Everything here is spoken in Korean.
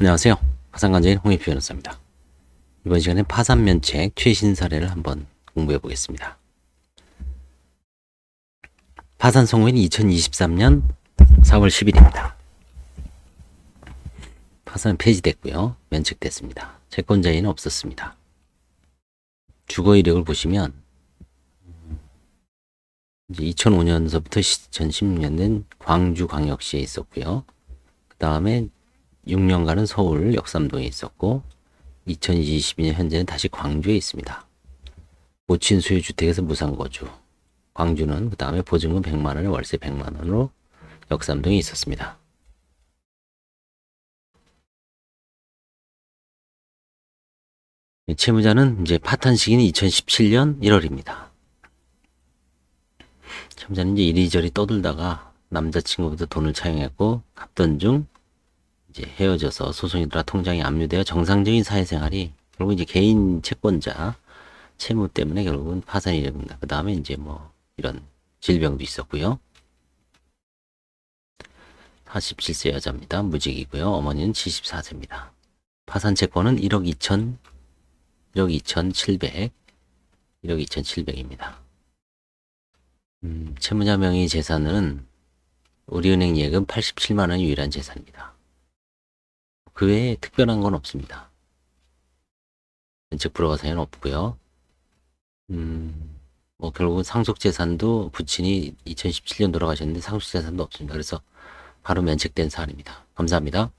안녕하세요. 파산관제인 홍익 변호사입니다. 이번 시간에 파산 면책 최신 사례를 한번 공부해 보겠습니다. 파산 선고일이 2023년 4월 10일입니다. 파산은 폐지됐고요. 면책됐습니다. 채권자인은 없었습니다. 주거 이력을 보시면 이제 2005년서부터 2016년은 광주광역시에 있었고요. 그 다음에 6년간은 서울 역삼동에 있었고 2022년 현재는 다시 광주에 있습니다. 모친 수요 주택에서 무상 거주. 광주는 그 다음에 보증금 100만 원에 월세 100만 원으로 역삼동에 있었습니다. 채무자는 이제 파탄 시기는 2017년 1월입니다. 채무자는 이제 이리저리 떠들다가 남자친구부터 돈을 차용했고 갚던 중 이제 헤어져서 소송이 들어 통장에 압류되어 정상적인 사회생활이 결국 이제 개인 채권자 채무 때문에 결국은 파산이 됩니다. 그 다음에 이제 뭐 이런 질병도 있었고요. 47세 여자입니다. 무직이고요. 어머니는 74세입니다. 파산 채권은 1억 2천 1억 2,700 1억 2,700입니다. 음, 채무자 명의 재산은 우리은행 예금 87만 원이 유일한 재산입니다. 그 외에 특별한 건 없습니다. 면책 불허가 사유는 없고요. 음, 뭐 결국은 상속 재산도 부친이 2017년 돌아가셨는데 상속 재산도 없습니다. 그래서 바로 면책된 사안입니다. 감사합니다.